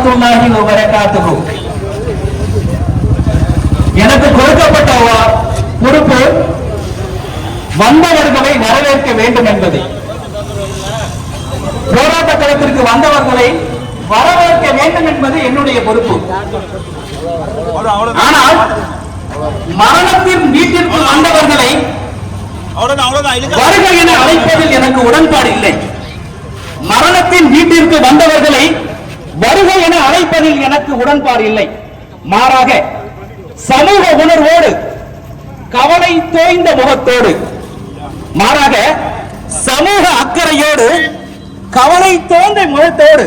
அலைக்கும் வரஹமத்துல்லாஹி எனக்கு கொடுக்கப்பட்ட பொறுப்பு வந்தவர்களை வரவேற்க வேண்டும் என்பது. போராட்ட களத்திற்கு வந்தவர்களை வரவேற்க வேண்டும் என்பது என்னுடைய பொறுப்பு. ஆனால் மரணத்தின் வீட்டிற்கு வந்தவர்களை அவ்வளவுதான் வருக என அழைப்பதில் எனக்கு உடன்பாடு இல்லை. மரணத்தின் வீட்டிற்கு வந்தவர்களை வருகை என அழைப்பதில் எனக்கு உடன்பாடு இல்லை. மாறாக சமூக உணர்வோடு கவலை தோய்ந்த முகத்தோடு மாறாக சமூக அக்கறையோடு கவலை தோய்ந்த முகத்தோடு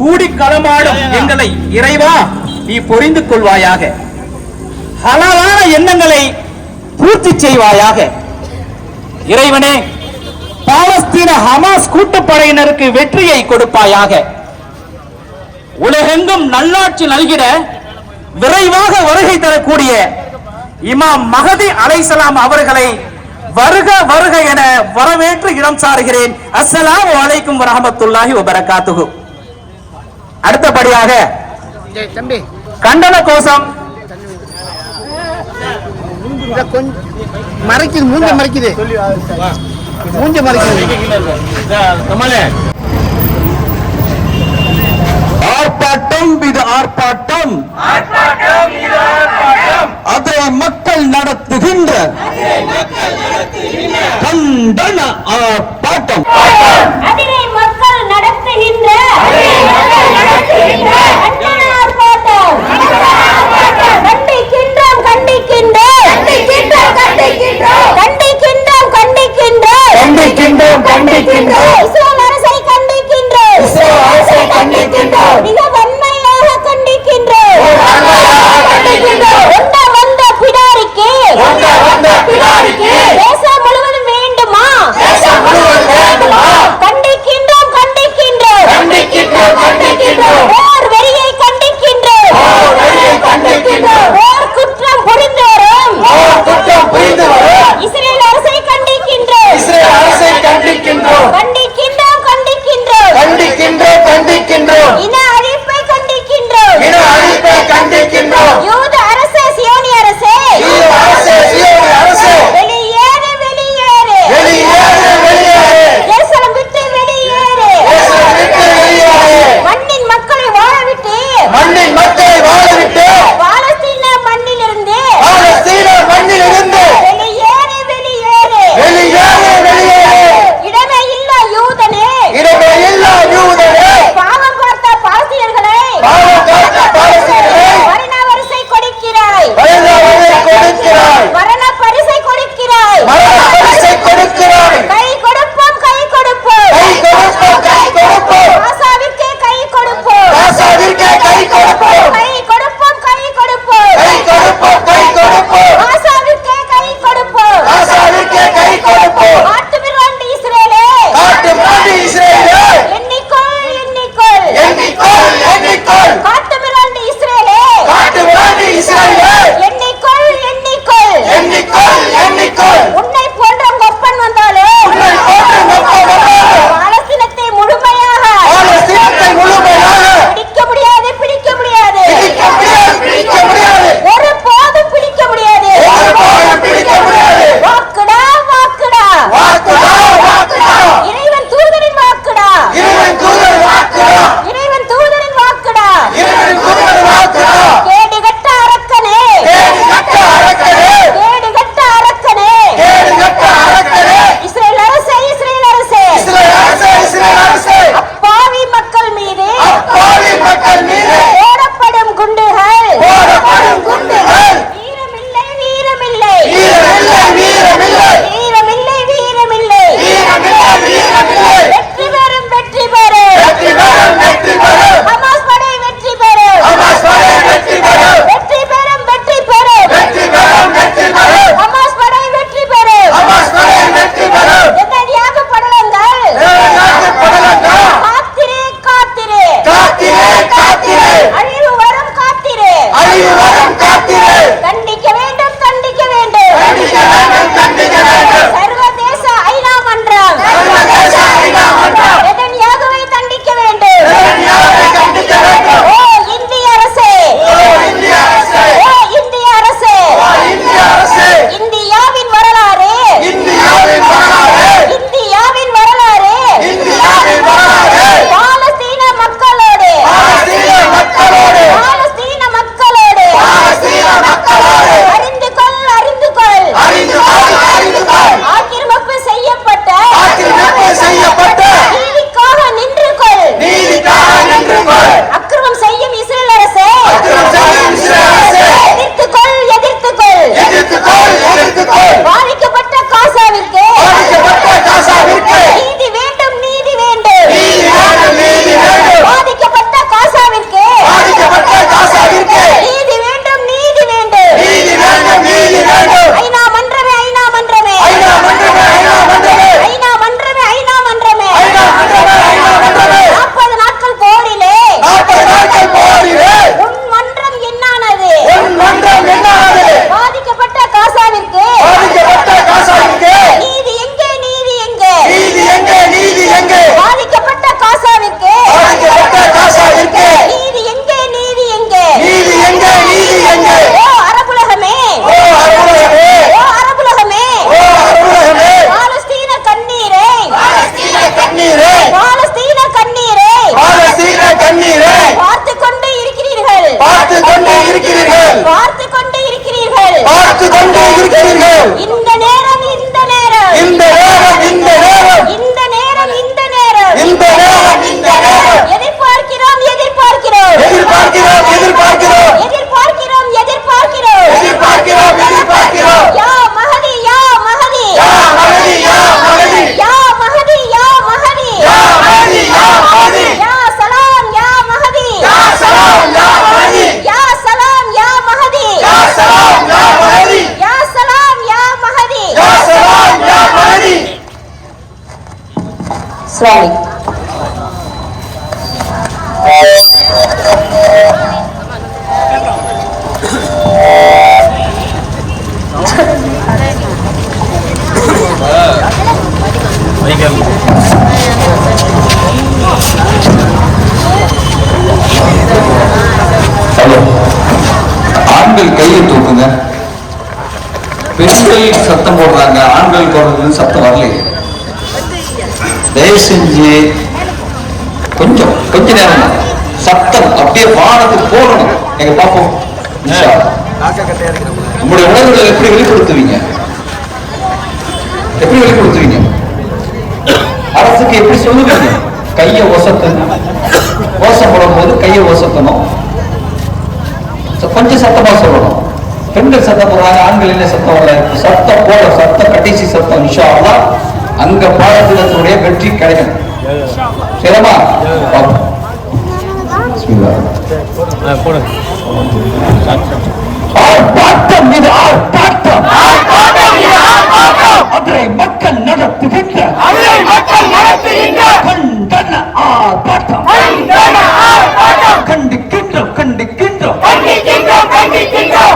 கூடி களமாடும் எங்களை இறைவா நீ புரிந்து கொள்வாயாக. ஹலாலான எண்ணங்களை பூர்த்தி செய்வாயாக. இறைவனே பாலஸ்தீன ஹமாஸ் கூட்டுப்படையினருக்கு வெற்றியை கொடுப்பாயாக. உலகெங்கும் நல்லாட்சி நல்கிட விரைவாக வருகை தரக்கூடிய இமாம் மகதி அலைசலாம் அவர்களை வருக வருக என வரவேற்று இடம் சாருகிறேன் அஸ்ஸலாமு அலைக்கும் வரஹமத்துல்லாஹி வபரகாத்துஹு அடுத்தபடியாக கண்டன கோஷம் மறைக்குது மூஞ்ச மறைக்குது மூஞ்ச மறைக்குது ஆர்ப்பாட்டம் இது ஆர்ப்பாட்டம். அதை மக்கள் நடத்துகின்ற கண்டன ஆர்ப்பாட்டம். அதிலே மக்கள் நடத்துகின்ற para சுவாமி ஹலோ ஆண்கள் கையை தூக்குங்க. பெண்கள் சத்தம் போடுறாங்க. ஆண்கள் போடுறதுன்னு சத்தம் வரலையே. தயவு செஞ்சு கொஞ்சம் கொஞ்ச நேரம் தான். சத்தம் அப்படியே வானத்துக்கு போடணும். எங்க பார்ப்போம். உங்களுடைய உணர்வுகளை எப்படி வெளிப்படுத்துவீங்க? எப்படி வெளிப்படுத்துவீங்க? அரசுக்கு எப்படி சொல்லுவீங்க? கையை ஒசத்தணும் ஓசம் போடும்போது கையை ஒசத்தணும். கொஞ்சம் சத்தமா சொல்லணும். பெண்கள் சத்தம் போடுறாங்க ஆண்கள் என்ன சத்தம் வரல. சத்தம் போட சத்தம் கடைசி சத்தம் அல்லாஹ். அங்க பாடத்தினத்தினுடைய வெற்றி கிடைக்கும் சரிமா மக்கள் நடத்துகின்ற கண்டன ஆர்ப்பாட்டம் கண்டிக்கின்றோம் கண்டிக்கின்றோம்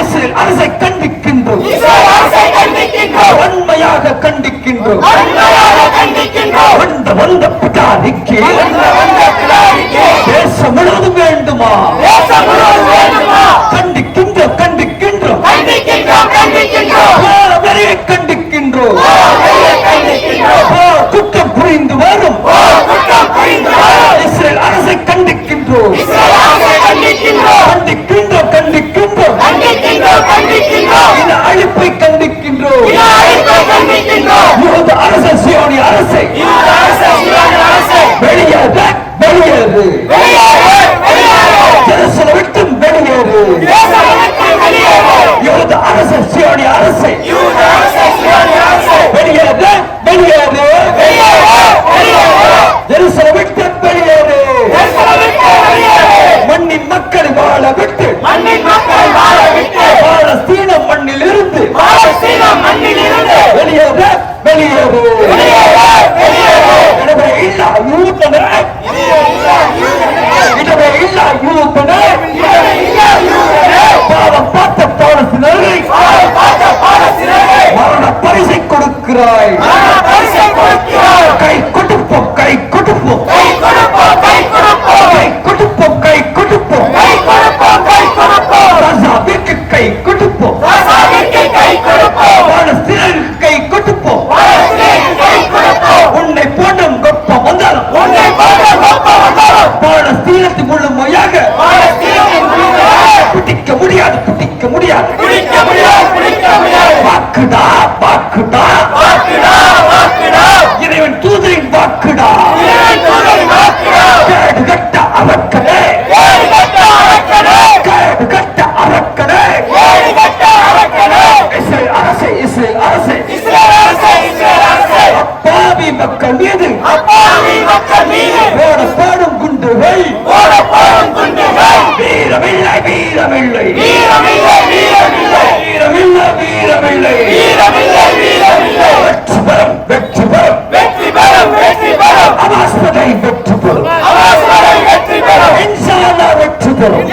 இஸ்ரேல் அரசை கண்டிக்கின்றோம் வன்மையாக கண்டிக்கின்றோம் வந்த வந்த பிடாரிக்கு தேசம் முழுவதும் வேண்டுமா? கண்டிக்கின்றோம் கண்டிக்கின்றோம். கண்டிக்கின்றோம். குற்றம் புரிந்து வரும். இஸ்ரேல் அரசை கண்டிக்கின்றோம். கண்டிக்கின்றோம் கண்டிக்கின்றோம். இந்த அழிப்பை கண்டிக்கின்றோம் பாவம் பார்த்த பாலஸ்தீனரை மரண பரிசை கொடுக்கிறாய். முடியாது. வாக்குடா வாக்குடா இறைவன் தூதரின் வாக்குடா கேடு கட்ட அவக்கடே கேடு கட்ட அவக்கடே இஸ்ரேல் அரசே இஸ்ரேல் அரசே அப்பாவி மக்கள் மீது போட போடும் குண்டுகள் வீரமில்லை வீரமில்லை வீரமில்லை வீரமில்லை வெற்றி பெறும் வெற்றி பெறும் அவாஸ்பதை வெற்றி பெறும் இன்ஷா அல்லாஹ் வெற்றி பெறும்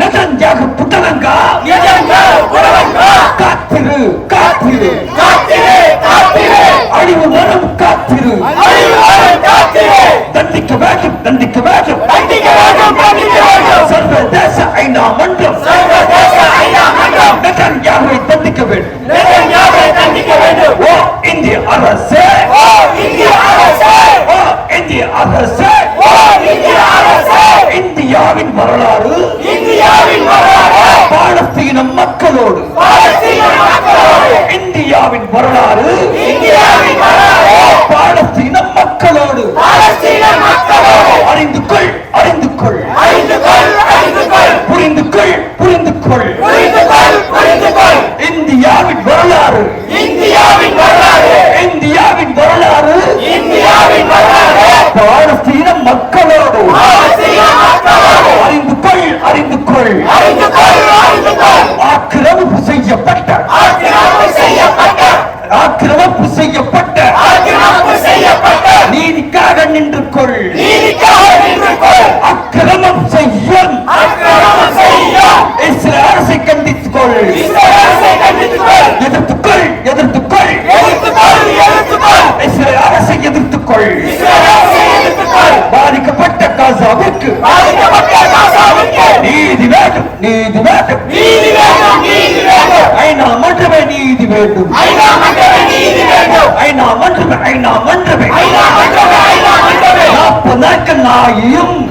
நெதன்யாகு புத்தகங்கா காத்திரு காத்திரு அழிவு வரும் காத்திரு தண்டிக்க வேண்டும் தண்டிக்க வேண்டும் சர்வதேச ஐநா மன்றம் நெதன்யாகுவை தண்டிக்க வேண்டும் ஓ இந்திய அரசே ஓ இந்திய அரசே இந்தியாவின் வரலாறு பாலஸ்தீன மக்களோடு. இந்தியாவின் வரலாறு. பாலஸ்தீன மக்களோடு. அறிந்து கொள் அறிந்து கொள். புரிந்து கொள் புரிந்து கொள். இந்தியாவின் வரலாறு. இந்தியாவின் வரலாறு. பாலஸ்தீன மக்களோடு. அறிந்து கொள் அறிந்து கொள். ஆக்கிரமிப்பு அரசை கண்டித்துக் கொள் எதிர்த்துக்கொள் எதிர்த்துக்கொள். அரசை எதிர்த்துக்கொள். பாதிக்கப்பட்ட காசாவிற்கு. பாதிக்கப்பட்ட மன்றமே நீதி வேண்டும். ஐநா மன்றமே ஐநா மன்றமே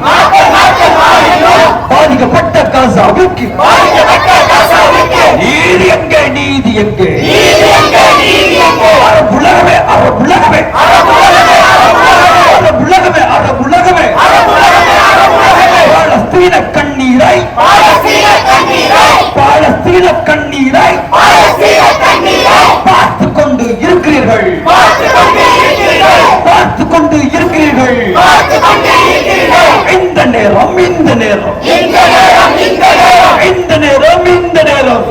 நாற்பது நாட்கள் நாயும் பாதிக்கப்பட்ட காசாவுக்கு. நீதி எங்கே எங்கே? பாலஸ்தீன கண்ணீரை. பாலஸ்தீன கண்ணீரை. பார்த்து இருக்கிறீர்கள் இந்த நேரம் இந்த நேரம் இந்த நேரம் இந்த நேரம்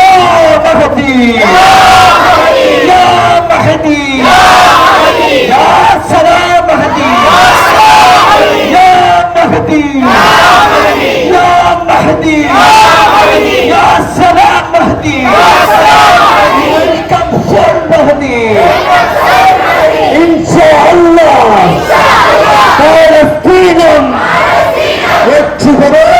யா மஹதி யா மஹதி யா சலாம் மஹதி யா மஹதி யா மஹதி யா சலாம் மஹதி வெல்கம் ஃபார் மஹதி வெற்றி பெறும்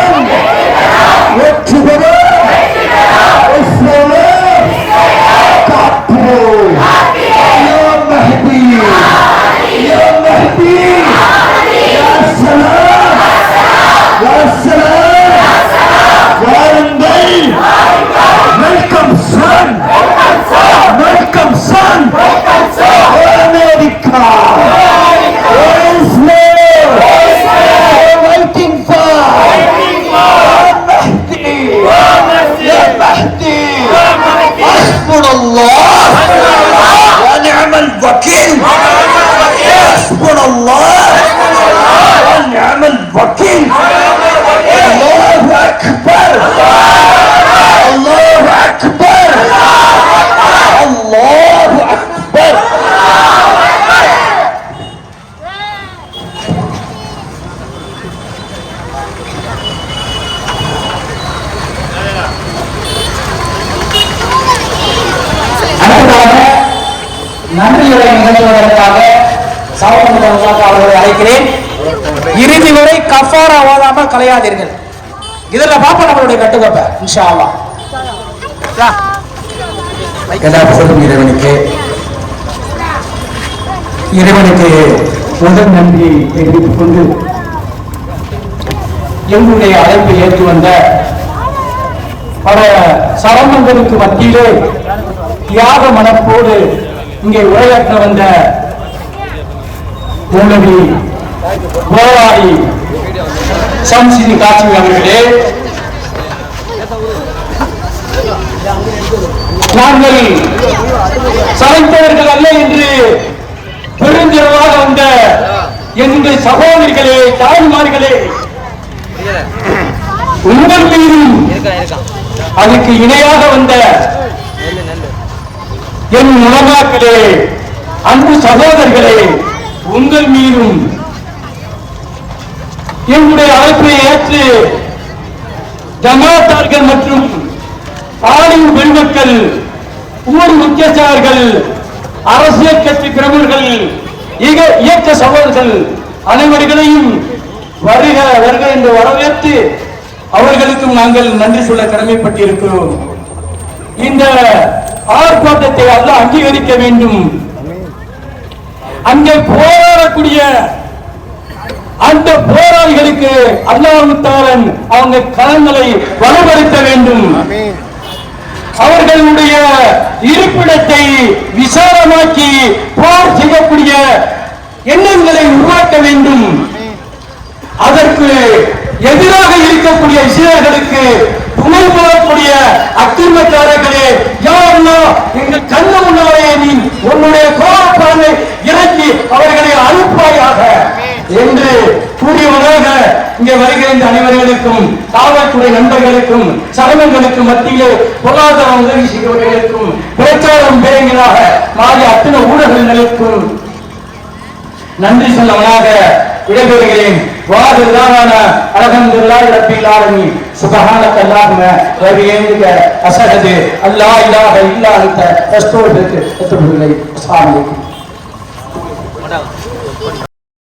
ஓதாம கலையாதீர்கள் இதுல பாப்பா நம்மளுடைய கட்டுக்கோப்ப இன்ஷா அல்லாஹ் எல்லா புகழும் இறைவனுக்கு. இறைவனுக்கு முதல் நன்றி தெரிவித்துக் கொண்டு எங்களுடைய அழைப்பை ஏற்று வந்த பல சரமங்களுக்கு மத்தியிலே தியாக மனப்போடு இங்கே உரையாற்ற வந்த மூலவி கோவாடி சம்சினி காட்சி அவர்களே. நாங்கள் சமைத்தவர்கள் அல்ல என்று பெருந்திரவாக வந்த எங்கள் சகோதரிகளே தாய்மார்களே. உங்கள் மீதும் அதுக்கு இணையாக வந்த என் உலமாக்களே அன்பு சகோதரர்களே உங்கள் மீதும் என்னுடைய அழைப்பை ஏற்று ஜமாத்தார்கள் மற்றும் ஆளும் பெருமக்கள் ஊர் முக்கியஸ்தர்கள் அரசியல் கட்சி பிரமுகர்கள் இயக்க சகோதரர்கள் அனைவர்களையும் வருக வருக என்று வரவேற்று அவர்களுக்கும் நாங்கள் நன்றி சொல்ல கடமைப்பட்டிருக்கிறோம். இந்த ஆர்ப்பாட்டத்தை அல்ல அங்கீகரிக்க வேண்டும். அங்கே போராடக்கூடிய அந்த போராளிகளுக்கு அல்லாஹ் அவங்க களங்களை வலுப்படுத்த வேண்டும். அவர்களுடைய இருப்பிடத்தை விசாலமாக்கி போர் செய்யக்கூடிய எண்ணங்களை உருவாக்க வேண்டும். அதற்கு எதிராக இருக்கக்கூடிய இஸ்ரேலர்களுக்கு துணை போகக்கூடிய அக்கிரமக்காரர்களே யாரெல்லாம் எங்கள் கண்ணு முன்னாலே நீ உன்னுடைய கோபப்பானை இறக்கி அவர்களை அனுப்பாயாக. என்று கூறியவராக இங்கே வருகிற இந்த அனைவர்களுக்கும் காவல்துறை நண்பர்களுக்கும் சடங்குகளுக்கும் மத்தியிலே பொருளாதார உதவி செய்கிறவர்களுக்கும் பிரச்சாரம் பேருங்களாக மாறிய அத்தனை ஊடகங்களுக்கும் நன்றி சொல்லவனாக விடைபெறுகிறேன் வாதுதான அலகம்துல்லாஹி ரப்பில் ஆலமீன். சுப்ஹானக அல்லாஹும்ம வ பிஹம்திக அஷ்ஹது அல்லா இலாஹ இல்லா அன்த அஸ்தக்ஃபிருக வ அஸ்ஸலாமு அலைக்கும்.